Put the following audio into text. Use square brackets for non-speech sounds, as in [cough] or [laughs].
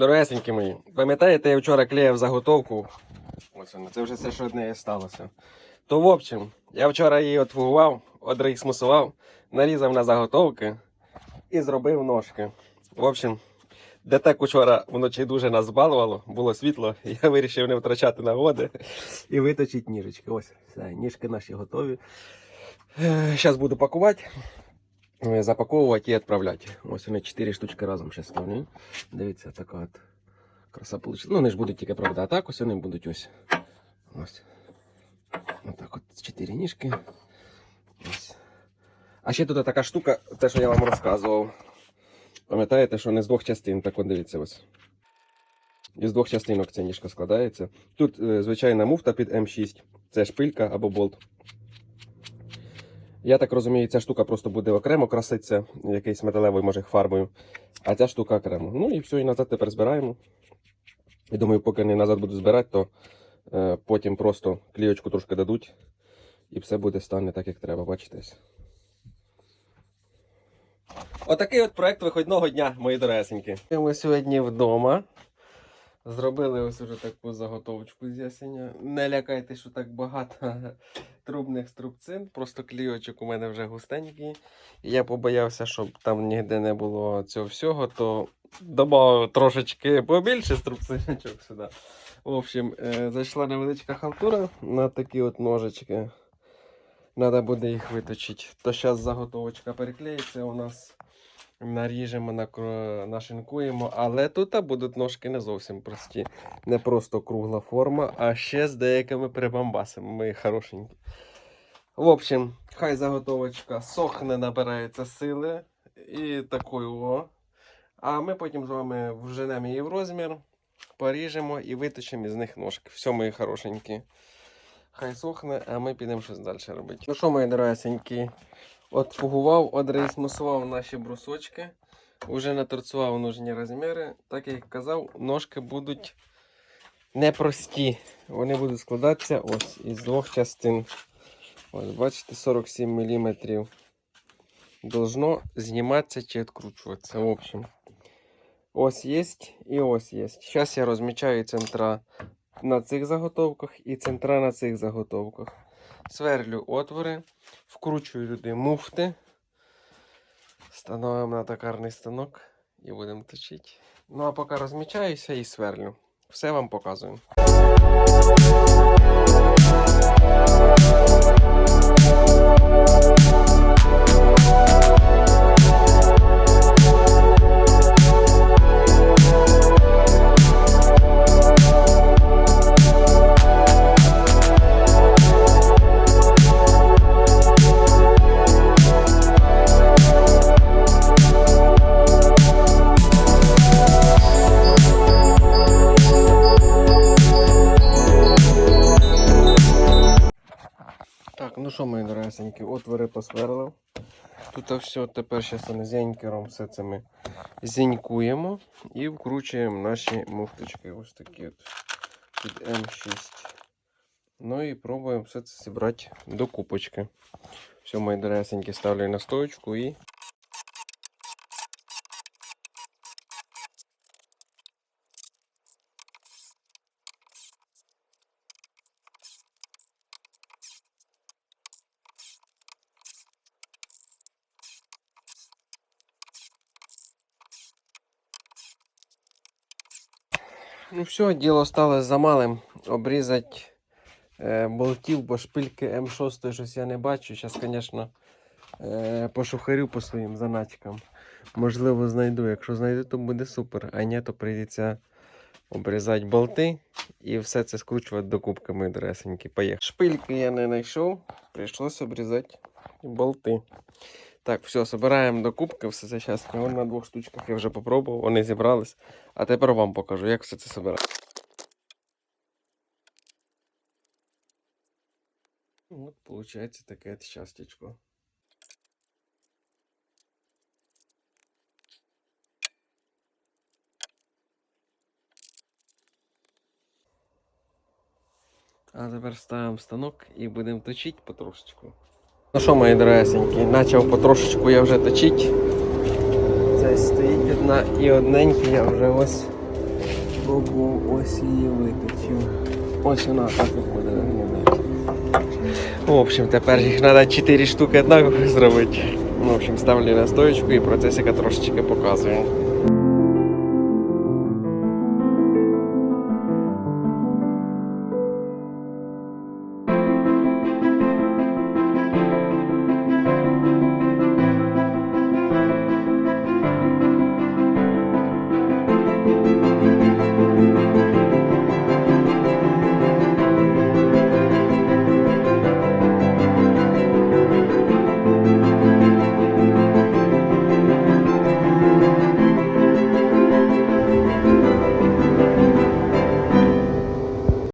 Дорогесенькі мої, пам'ятаєте, я вчора клеїв заготовку. Ось вона, це вже все, що одне сталося. То, в общем, я вчора її отфугував, одрейсмусував, нарізав на заготовки і зробив ножки. В общем, ДТЕК учора вночі дуже нас збалувало, було світло, [laughs] я вирішив не втрачати нагоди і виточити ніжечки. Ось, все, ніжки наші готові. Зараз буду пакувати, е, запаковувати і відправляти. Ось вони 4 штучки разом зараз ставлю. Дивіться, така от краса вийшла. Ну, вони ж будуть тільки правда, а так ось вони будуть ось. Ось. Отак от 4 ніжки. Ось. А ще тут така штука, те, що я вам розказував. Пам'ятаєте, що не з двох частин, так от дивіться ось. Із двох частинок ця ніжка складається. Тут е, звичайна муфта під М6, це шпилька або болт. Я так розумію, ця штука просто буде окремо краситися, якийсь металевою, може, фарбою, а ця штука окремо. Ну і все, і назад тепер збираємо. І думаю, поки не назад буду збирати, то е, потім просто клійочку трошки дадуть, і все буде стане так, як треба, бачитесь. Отакий от проект виходного дня, мої доресеньки. Ми сьогодні вдома. Зробили ось уже таку заготовочку з. Не лякайте, що так багато [laughs] трубних струбцин. Просто клійочок у мене вже густенький. Я побоявся, щоб там ніде не було цього всього, то додав трошечки побільше струбциночок сюди. В общем, е, зайшла невеличка халтура на такі от ножички. Треба буде їх виточити. То зараз заготовочка переклеїться у нас. Наріжемо, нашинкуємо, але тут будуть ножки не зовсім прості. Не просто кругла форма, а ще з деякими прибамбасами. Мої хорошенькі. В общем, хай заготовочка сохне, набирається сили і такою о. А ми потім з вами вженемо її в розмір, поріжемо і виточимо із них ножки. Все, мої хорошенькі. Хай сохне, а ми підемо щось далі робити. Ну що, мої дорогесенькі, от пугував, одрейсмусував наші брусочки. Уже наторцював нужні розміри. Так як казав, ножки будуть непрості. Вони будуть складатися ось із двох частин. Ось, бачите, 47 мм. Должно зніматися чи відкручуватися. В общем, ось є і ось є. Зараз я розмічаю центра на цих заготовках і центра на цих заготовках. Сверлю отвори, вкручую туди муфти. Становимо на токарний станок і будемо точити. Ну а поки розмічаюся і сверлю. Все вам показую. Так, ну що, мої дорогесенькі, отвори посверлив. Тут все, тепер зараз зенькером все це ми зінькуємо і вкручуємо наші муфточки. Ось такі от під М6. Ну і пробуємо все це зібрати до купочки. Все, мої дорогесенькі, ставлю на стоечку і Ну все, діло стало за малим. Обрізати е, болтів, бо шпильки М6 щось я не бачу. Зараз, звісно, е, пошухарю по своїм заначкам. Можливо, знайду. Якщо знайду, то буде супер. А ні, то прийдеться обрізати болти і все це скручувати до кубки, мої доресенькі. Поїхали. Шпильки я не знайшов, прийшлося обрізати болти. Так, все, збираємо до кубки, все це зараз. На двох штучках я вже попробував, вони зібрались. А тепер вам покажу, як все це збирати. От, виходить таке щастячко. А тепер ставимо станок і будемо точити потрошечку. Ну що, мої дорогесенькі, почав потрошечку я вже точити. Це стоїть одна і одненький я вже ось Пробував ось її виточив. Ось вона так от буде виглядати. В общем, тепер їх треба 4 штуки однаково зробити. Ну, в общем, ставлю на стоечку і процесика трошечки показую.